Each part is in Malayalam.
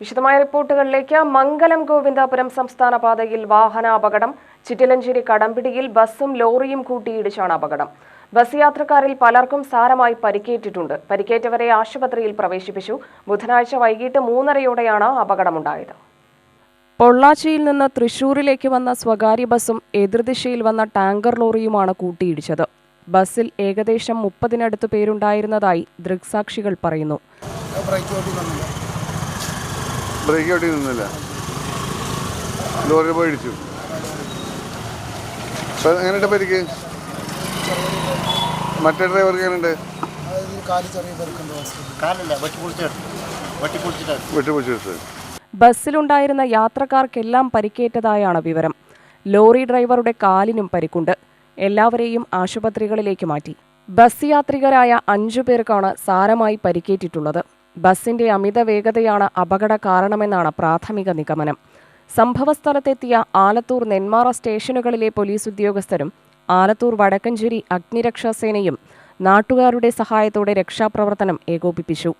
വിശദമായ റിപ്പോർട്ടുകളിലേക്ക് മംഗലം ഗോവിന്ദാപുരം സംസ്ഥാന പാതയിൽ വാഹനാപകടം. ചിറ്റിലഞ്ചേരി കടമ്പിടിയിൽ ബസ്സും ലോറിയും കൂട്ടിയിടിച്ചാണ് അപകടം. ബസ് യാത്രക്കാരിൽ പലർക്കും സാരമായി പരിക്കേറ്റിട്ടുണ്ട്. പരിക്കേറ്റവരെ ആശുപത്രിയിൽ പ്രവേശിപ്പിച്ചു. ബുധനാഴ്ച വൈകിട്ട് മൂന്നരയോടെയാണ് അപകടമുണ്ടായത്. പൊള്ളാച്ചിയിൽ നിന്ന് തൃശൂരിലേക്ക് വന്ന സ്വകാര്യ ബസ്സും എതിർദിശയിൽ വന്ന ടാങ്കർ ലോറിയുമാണ് കൂട്ടിയിടിച്ചത് ബസ്സിൽ ഏകദേശം മുപ്പതിനടുത്ത് പേരുണ്ടായിരുന്നതായി ദൃക്സാക്ഷികൾ പറയുന്നു. ബ്രേക്ക് ഓട്ടി നിന്നില്ല. ലോറി പോയി ഇടിച്ചു. ഇപ്പൊ എങ്ങനെയുണ്ട് പരിക്ക്? മറ്റേ ഡ്രൈവർക്ക് എങ്ങനെയുണ്ട്? ബസ്സിലുണ്ടായിരുന്ന യാത്രക്കാർക്കെല്ലാം പരിക്കേറ്റതായാണ് വിവരം. ലോറി ഡ്രൈവറുടെ കാലിനും പരിക്കുണ്ട്. എല്ലാവരെയും ആശുപത്രികളിലേക്ക് മാറ്റി. ബസ് യാത്രികരായ അഞ്ചു പേർക്കാണ് സാരമായി പരിക്കേറ്റിട്ടുള്ളത്. ബസിന്റെ അമിത വേഗതയാണ് അപകട കാരണമെന്നാണ് പ്രാഥമിക നിഗമനം. സംഭവസ്ഥലത്തെത്തിയ ആലത്തൂർ നെന്മാറ സ്റ്റേഷനുകളിലെ പോലീസ് ഉദ്യോഗസ്ഥരും ആലത്തൂർ വടക്കഞ്ചേരി അഗ്നിരക്ഷാസേനയും നാട്ടുകാരുടെ സഹായത്തോടെ രക്ഷാപ്രവർത്തനം ഏകോപിപ്പിച്ചു.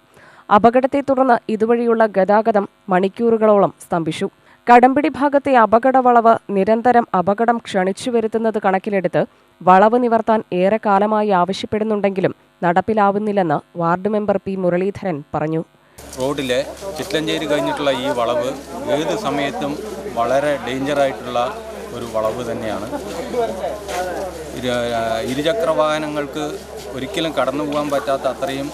അപകടത്തെ തുടർന്ന് ഇതുവഴിയുള്ള ഗതാഗതം മണിക്കൂറുകളോളം സ്തംഭിച്ചു. കടമ്പിടി ഭാഗത്തെ അപകട വളവ് നിരന്തരം അപകടം ക്ഷണിച്ചു വരുത്തുന്നത് കണക്കിലെടുത്ത് വളവ് നിവർത്താൻ ഏറെ കാലമായി ആവശ്യപ്പെടുന്നുണ്ടെങ്കിലും നടപ്പിലാവുന്നില്ലെന്ന് വാർഡ് മെമ്പർ പി മുരളീധരൻ പറഞ്ഞു. റോഡിലെ ചിറ്റലഞ്ചേരി കഴിഞ്ഞിട്ടുള്ള ഈ വളവ് ഏത് സമയത്തും വളരെ ഡേഞ്ചർ ആയിട്ടുള്ള ഒരു വളവ് തന്നെയാണ്. ഇരു ഇരുചക്ര വാഹനങ്ങൾക്ക് ഒരിക്കലും കടന്നു പോകാൻ പറ്റാത്ത അത്രയും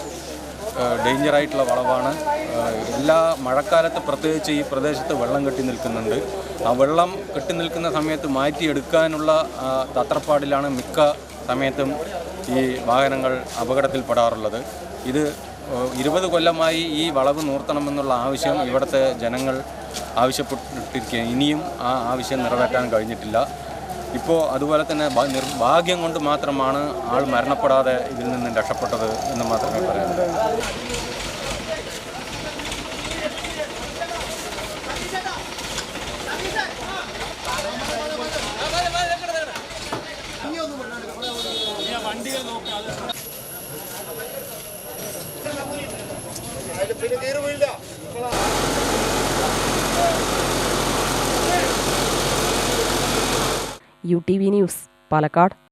ഡേഞ്ചറായിട്ടുള്ള വളവാണ്. എല്ലാ മഴക്കാലത്ത് പ്രത്യേകിച്ച് ഈ പ്രദേശത്ത് വെള്ളം കെട്ടി നിൽക്കുന്നുണ്ട്. ആ വെള്ളം കെട്ടി നിൽക്കുന്ന സമയത്ത് മാറ്റിയെടുക്കാനുള്ള തത്രപ്പാടിലാണ് മിക്ക സമയത്തും ഈ വാഹനങ്ങൾ അപകടത്തിൽപ്പെടാറുള്ളത് ഇത് ഇരുപത് കൊല്ലമായി ഈ വളവ് നൂർത്തണമെന്നുള്ള ആവശ്യം ഇവിടുത്തെ ജനങ്ങൾ ആവശ്യപ്പെട്ടിരിക്കുക ഇനിയും ആ ആവശ്യം നിറവേറ്റാൻ കഴിഞ്ഞിട്ടില്ല. ഇപ്പോൾ അതുപോലെ തന്നെ നിർഭാഗ്യം ഭാഗ്യം കൊണ്ട് മാത്രമാണ് ആൾ മരണപ്പെടാതെ ഇതിൽ നിന്ന് രക്ഷപ്പെട്ടത് എന്ന് മാത്രമേ പറയാനുള്ളൂ. U T V news Palakkad